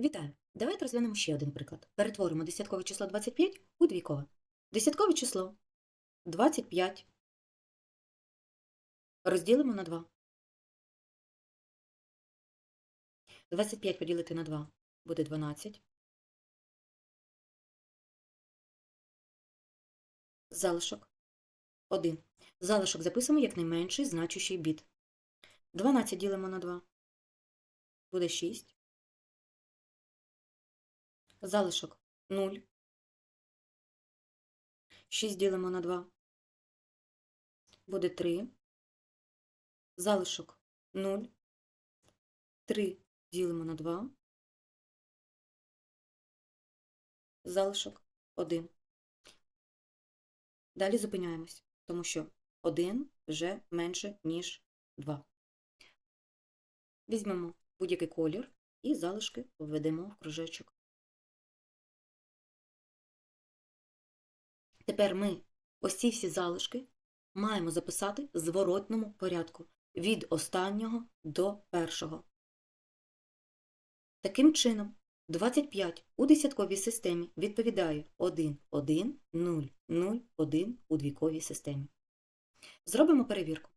Вітаю! Давайте розглянемо ще один приклад. Перетворимо десяткове число 25 у двійкове. Десяткове число 25 розділимо на 2. 25 поділити на 2 буде 12. Залишок 1. Залишок записуємо як найменший значущий біт. 12 ділимо на 2 буде 6. Залишок 0. 6 ділимо на 2. Буде 3. Залишок 0. 3 ділимо на 2. Залишок 1. Далі зупиняємось, тому що 1 вже менше, ніж 2. Візьмемо будь-який колір і залишки введемо в кружечок. Тепер ми ось всі залишки маємо записати зворотному порядку від останнього до першого. Таким чином, 25 у десятковій системі відповідає 1, 1, 0, 0, 1 у двійковій системі. Зробимо перевірку.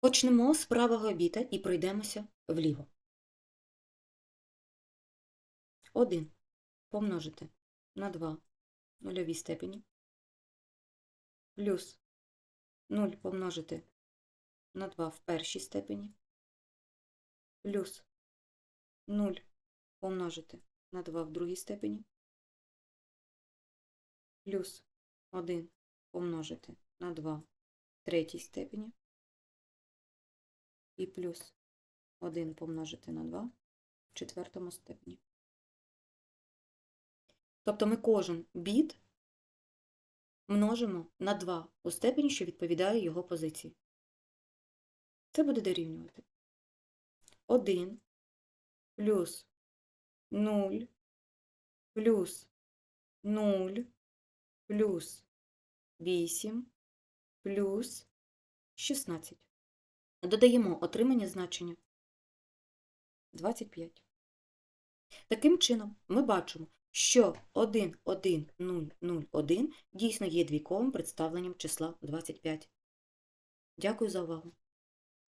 Почнемо з правого біта і пройдемося вліво. 1 помножити на 2 нульовій степені плюс 0 помножити на 2 в першій степені плюс 0 помножити на 2 в другій степені плюс 1 помножити на 2 в третій степені і плюс 1 помножити на 2 в четвертому степені. Тобто ми кожен біт множимо на 2 у степені, що відповідає його позиції. Це буде дорівнювати 1 плюс 0 плюс 0 плюс 8 плюс 16. Додаємо отримання значення 25. Таким чином, ми бачимо, що 1, 1, 0, 0, 1 дійсно є двійковим представленням числа 25. Дякую за увагу.